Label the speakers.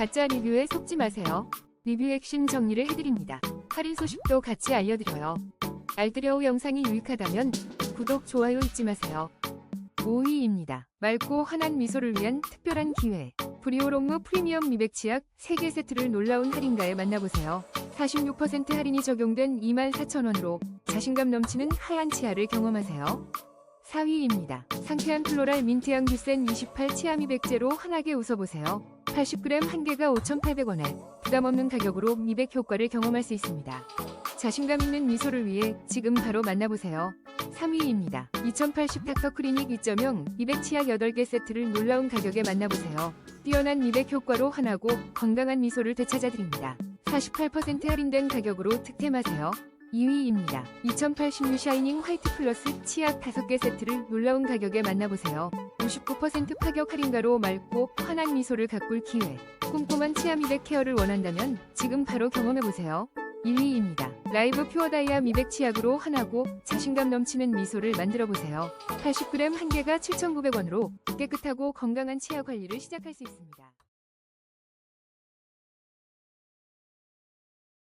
Speaker 1: 가짜 리뷰에 속지 마세요. 리뷰 핵심 정리를 해드립니다. 할인 소식도 같이 알려드려요. 알뜰여우 영상이 유익하다면 구독, 좋아요 잊지 마세요. 5위입니다. 맑고 환한 미소를 위한 특별한 기회. 브리오롱무 프리미엄 미백 치약 3개 세트를 놀라운 할인가에 만나보세요. 46% 할인이 적용된 24,000원으로 자신감 넘치는 하얀 치아를 경험하세요. 4위입니다. 상쾌한 플로랄 민트향 듀센 28 치아 미 백제로 환하게 웃어보세요. 80g 한 개가 5,800원에 부담없는 가격으로 미백 효과를 경험할 수 있습니다. 자신감 있는 미소를 위해 지금 바로 만나보세요. 3위입니다. 2080 닥터크리닉 2.0 미백 치약 8개 세트를 놀라운 가격에 만나보세요. 뛰어난 미백 효과로 환하고 건강한 미소를 되찾아드립니다. 48% 할인된 가격으로 득템하세요. 2위입니다. 2080 샤이닝 화이트 플러스 치약 5개 세트를 놀라운 가격에 만나보세요. 59% 파격 할인가로 맑고 환한 미소를 가꿀 기회. 꼼꼼한 치아 미백 케어를 원한다면 지금 바로 경험해보세요. 1위입니다. 라이브 퓨어 다이아 미백 치약으로 환하고 자신감 넘치는 미소를 만들어보세요. 80g 한 개가 7,900원으로 깨끗하고 건강한 치아 관리를 시작할 수 있습니다.